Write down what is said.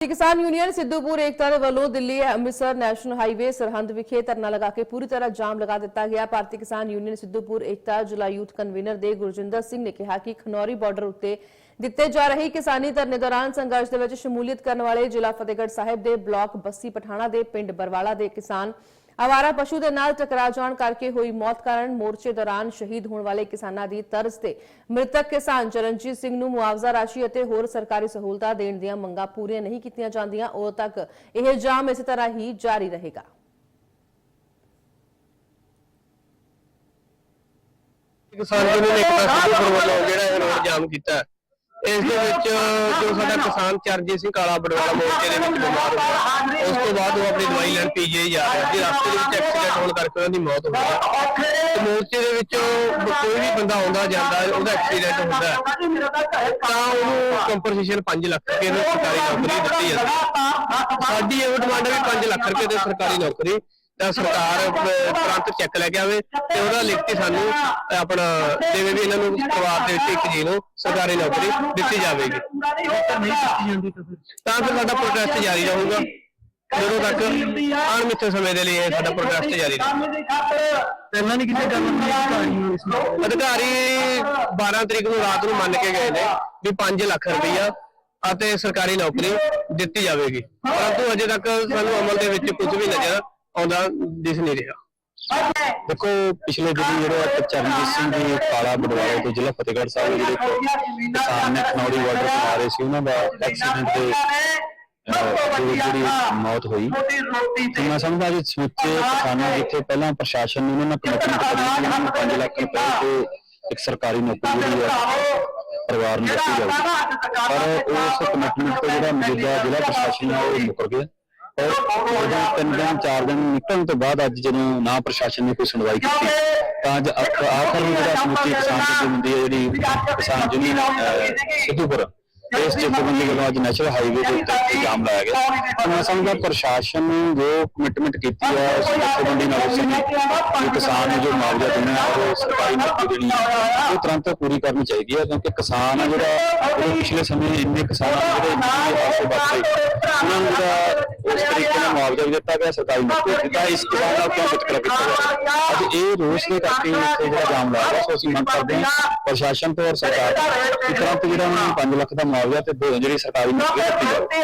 ਕਿਸਾਨ ਯੂਨੀਅਨ ਸਿੱਧੂਪੁਰ ਏਕਤਾ ਦੇ ਵੱਲੋਂ ਦਿੱਲੀ ਅੰਮ੍ਰਿਤਸਰ ਨੈਸ਼ਨਲ ਹਾਈਵੇ ਸਰਹੰਦ ਵਿਖੇ ਧਰਨਾ ਲਗਾ ਕੇ ਪੂਰੀ ਤਰ੍ਹਾਂ ਜਾਮ ਲਗਾ ਦਿੱਤਾ ਗਿਆ। ਭਾਰਤੀ ਕਿਸਾਨ ਯੂਨੀਅਨ ਸਿੱਧੂਪੁਰ ਏਕਤਾ ਜ਼ਿਲ੍ਹਾ ਯੂਥ ਕਨਵੀਨਰ ਦੇ ਗੁਰਜਿੰਦਰ ਸਿੰਘ ਨੇ ਕਿਹਾ ਕਿ ਖਨੌਰੀ ਬਾਰਡਰ ਉੱਤੇ ਦਿੱਤੇ ਜਾ ਰਹੇ ਕਿਸਾਨੀ ਧਰਨੇ ਦੌਰਾਨ ਸੰਘਰਸ਼ ਦੇ ਵਿੱਚ ਸ਼ਮੂਲੀਅਤ ਕਰਨ ਵਾਲੇ ਜ਼ਿਲ੍ਹਾ ਫਤਿਹਗੜ੍ਹ ਸਾਹਿਬ ਦੇ ਬਲਾਕ ਬੱਸੀ ਪਠਾਣਾ ਦੇ ਪਿੰਡ ਬਰਵਾਲਾ ਦੇ ਕਿਸਾਨ ਆਵਾਰਾ ਪਸ਼ੂ ਦੇ ਨਾਲ ਟਕਰਾ ਜਾਣ ਕਰਕੇ ਹੋਈ ਮੌਤ ਕਾਰਨ ਮੋਰਚੇ ਦੌਰਾਨ ਸ਼ਹੀਦ ਹੋਣ ਵਾਲੇ ਕਿਸਾਨਾਂ ਦੀ ਤਰਜ਼ ਤੇ ਮ੍ਰਿਤਕ ਕਿਸਾਨ ਚਰਨਜੀਤ ਸਿੰਘ ਨੂੰ ਮੁਆਵਜ਼ਾ ਰਾਸ਼ੀ ਅਤੇ ਹੋਰ ਸਰਕਾਰੀ ਸਹੂਲਤਾਂ ਦੇਣ ਦੀਆਂ ਮੰਗਾਂ ਪੂਰੀਆਂ ਨਹੀਂ ਕੀਤੀਆਂ ਜਾਂਦੀਆਂ ਉਦੋਂ ਤੱਕ ਇਹ ਜਾਮ ਇਸੇ ਤਰ੍ਹਾਂ ਹੀ ਜਾਰੀ ਰਹੇਗਾ। ਕਿਸਾਨ ਯੂਨੀਅਨ ਏਕਤਾ ਸਿੱਧੂਪੁਰ ਵੱਲੋਂ ਜਿਹੜਾ ਇਹ ਰੋਡ ਜਾਮ ਕੀਤਾ ਇਸ ਦੇ ਵਿੱਚ ਜੋ ਸਾਡਾ ਕਿਸਾਨ ਚਰਨਜੀਤ ਸਿੰਘ ਕਾਲਾ ਬਡਵਾਲਾ ਮੋਰਚੇ ਦੇ ਵਿੱਚ ਬਿਮਾਰ ਹੋਇਆ ਉਸ ਤੋਂ ਬਾਅਦ ਉਹ ਆਪਣੀ ਦਵਾਈ ਲੈਣ ਪੀਜੀਆਈ ਜਾ ਰਿਹਾ ਸੀ। ਰਸਤੇ ਦੇ ਵਿੱਚ ਐਕਸੀਡੈਂਟ ਹੋਣ ਕਰਕੇ ਉਹਨਾਂ ਦੀ ਮੌਤ ਹੋ ਗਈ। ਤੇ ਮੋਰਚੇ ਦੇ ਵਿੱਚ ਕੋਈ ਵੀ ਬੰਦਾ ਆਉਂਦਾ, ਜਾਂਦਾ, ਉਹਦਾ ਐਕਸੀਡੈਂਟ ਹੁੰਦਾ ਤਾਂ ਉਹਨੂੰ ਕੰਪਨਸੇਸ਼ਨ 5 ਲੱਖ ਰੁਪਏ ਦੀ ਸਰਕਾਰੀ ਨੌਕਰੀ ਦਿੱਤੀ ਜਾਂਦੀ ਸਾਡੀ ਇਹ ਡਿਮਾਂਡ ਹੈ ਵੀ 5 ਲੱਖ ਰੁਪਏ ਦੀ ਸਰਕਾਰੀ ਨੌਕਰੀ ਤਾਂ ਸਰਕਾਰ ਤੁਰੰਤ ਚੈੱਕ ਲੈ ਕੇ ਆਵੇ ਤੇ ਉਹਦਾ ਲਿਖਤੀ ਸਾਨੂੰ ਆਪਣਾ ਜਿਵੇਂ ਵੀ ਇਹਨਾਂ ਨੂੰ ਪਰਿਵਾਰ ਦੇ ਵਿੱਚ ਇੱਕ ਜੀ ਨੂੰ ਸਰਕਾਰੀ ਨੌਕਰੀ ਦਿੱਤੀ ਜਾਵੇਗੀ। ਤਾਂ ਫਿਰ ਸਾਡਾ ਪ੍ਰੋਟੈਸਟ ਜਾਰੀ ਰਹੂਗਾ। ਜਦੋਂ ਤੱਕ ਅਣਮਿੱਥੇ ਸਮੇਂ ਦੇ ਲਈ ਇਹ ਸਾਡਾ ਪ੍ਰੋਟੈਸਟ ਜਾਰੀ ਰਹੇਗਾ ਪਹਿਲਾਂ ਨਹੀਂ ਕਿਤੇ ਗੱਲ ਹੁੰਦੀ ਅਧਿਕਾਰੀ ਇਸ ਨੂੰ ਅਧਿਕਾਰੀ 12 ਤਰੀਕ ਨੂੰ ਰਾਤ ਨੂੰ ਮੰਨ ਕੇ ਗਏ ਨੇ ਵੀ 5 ਲੱਖ ਰੁਪਈਆ ਅਤੇ ਸਰਕਾਰੀ ਨੌਕਰੀ ਦਿੱਤੀ ਜਾਵੇਗੀ। ਪਰੰਤੂ ਅਜੇ ਤੱਕ ਸਾਨੂੰ ਅਮਲ ਦੇ ਵਿੱਚ ਕੁਝ ਵੀ ਨਜ਼ਰ ਆਉਂਦਾ ਦਿਸ ਨਹੀਂ ਰਿਹਾ। ਦੇਖੋ ਪਿਛਲੇ ਦਿਨੀ ਜਿਹੜਾ ਚਰਨਜੀਤ ਸਿੰਘ ਦੀ ਕਾਲਾ ਬਡਵਾਲੇ ਤੋਂ ਜ਼ਿਲ੍ਹਾ ਫਤਿਹਗੜ੍ਹ ਸਾਹਿਬ ਦੇ ਜਿਹੜੇ ਕਿਸਾਨ ਨੇ ਖਨੌਰੀ ਬਾਰਡਰ ਤੋਂ ਆ ਰਹੇ ਸੀ ਉਹਨਾਂ ਦਾ ਐਕਸੀਡੈਂਟ ਦੇ ਜਿਹੜੀ ਜਿਹੜੀ ਮੌਤ ਹੋਈ। ਤੇ ਮੈਂ ਸਮਝਦਾ ਕਿ ਸਮੁੱਚੇ ਕਿਸਾਨਾਂ ਜਿੱਥੇ ਪਹਿਲਾਂ ਪ੍ਰਸ਼ਾਸਨ ਨੇ ਉਹਨਾਂ ਨਾਲ ਕਮਿਟਮੈਂਟ ਕਰੀ ਸੀ ਉਹਨਾਂ ਨੂੰ 5 ਲੱਖ ਰੁਪਏ ਤੇ ਇੱਕ ਸਰਕਾਰੀ ਨੌਕਰੀ ਜਿਹੜੀ ਹੈ ਪਰਿਵਾਰ ਨੂੰ ਦਿੱਤੀ ਜਾਊਗੀ ਪਰ ਉਸ ਕਮਿਟਮੈਂਟ ਤੋਂ ਜਿਹੜਾ ਮੌਜੂਦਾ ਜ਼ਿਲ੍ਹਾ ਪ੍ਰਸ਼ਾਸਨ ਹੈ ਉਹ ਮੁਕਰ ਗਿਆ। ਔਰ ਜਦੋਂ ਤਿੰਨ ਦਿਨ ਚਾਰ ਦਿਨ ਨਿਕਲਣ ਤੋਂ ਬਾਅਦ ਅੱਜ ਜਦੋਂ ਨਾ ਪ੍ਰਸ਼ਾਸਨ ਨੇ ਕੋਈ ਸੁਣਵਾਈ ਕੀਤੀ ਤਾਂ ਅੱਜ ਆਖ- ਆਖਰ ਨੂੰ ਜਿਹੜਾ ਸਮੁੱਚੀ ਕਿਸਾਨ ਹੈ ਜਿਹੜੀ ਕਿਸਾਨ ਅਹ, ਸਿੱਧੂਪੁਰ। ਇਸ ਜਥੇਬੰਦੀ ਵੱਲੋਂ ਅੱਜ ਨੈਸ਼ਨਲ ਹਾਈਵੇ ਦੇ ਉੱਤੇ ਇਲਜ਼ਾਮ ਲਾਇਆ ਗਿਆ। ਮੈਂ ਸਮਝਦਾ ਪ੍ਰਸ਼ਾਸਨ ਨੇ ਜੋ ਕਮਿਟਮੈਂਟ ਕੀਤੀ ਹੈ ਉਸ ਜਥੇਬੰਦੀ ਨਾਲ ਉਸ ਨੇ ਕਿਸਾਨ ਨੂੰ ਜੋ ਮੁਆਵਜ਼ਾ ਦੇਣਾ ਹੈ, ਉਹ ਸਰਕਾਰੀ ਨੌਕਰੀ ਦੇਣੀ ਹੈ, ਉਹ ਤੁਰੰਤ ਪੂਰੀ ਕਰਨੀ ਚਾਹੀਦੀ ਹੈ ਕਿਉਂਕਿ ਕਿਸਾਨ ਜਿਹੜਾ ਉਹ ਪਿਛਲੇ ਸਮੇਂ ਇੰਨੇ ਕਿਸਾਨ ਜਿਹੜੇ ਇੰਨੇ ਹਾਸੇ ਉਹਨਾਂ ਨੂੰ ਜਿਹੜਾ ਉਸ ਤਰੀਕੇ ਨਾਲ ਮੁਆਵਜ਼ਾ ਵੀ ਦਿੱਤਾ ਗਿਆ ਸਰਕਾਰੀ ਨੌਕਰੀ ਦਿੱਤਾ ਇਸ ਕਿਸਾਨ ਨਾਲ ਕਿਉਂ ਵਿਤਕਰਾ ਕੀਤਾ ਗਿਆ। ਅੱਜ ਇਹ ਰੋਸ ਦੇ ਕਰਕੇ ਇੱਥੇ ਜਿਹੜਾ ਜਾਮ ਲਾਇਆ ਗਿਆ ਸੋ ਅਸੀਂ ਮੰਗ ਕਰਦੇ ਹਾਂ ਪ੍ਰਸ਼ਾਸਨ ਤੋਂ ਔਰ ਸਰਕਾਰ ਤੋਂ ਕਿ ਤੁਰੰਤ ਜਿਹੜਾ ਉਹਨਾਂ ਨੂੰ 5 ਲੱਖ ਦਾ ਮੁਆਵਜ਼ਾ ਤੇ ਜਿਹੜੀ ਸਰਕਾਰੀ ਨੌਕਰੀ ਦਿੱਤੀ ਜਾਵੇ।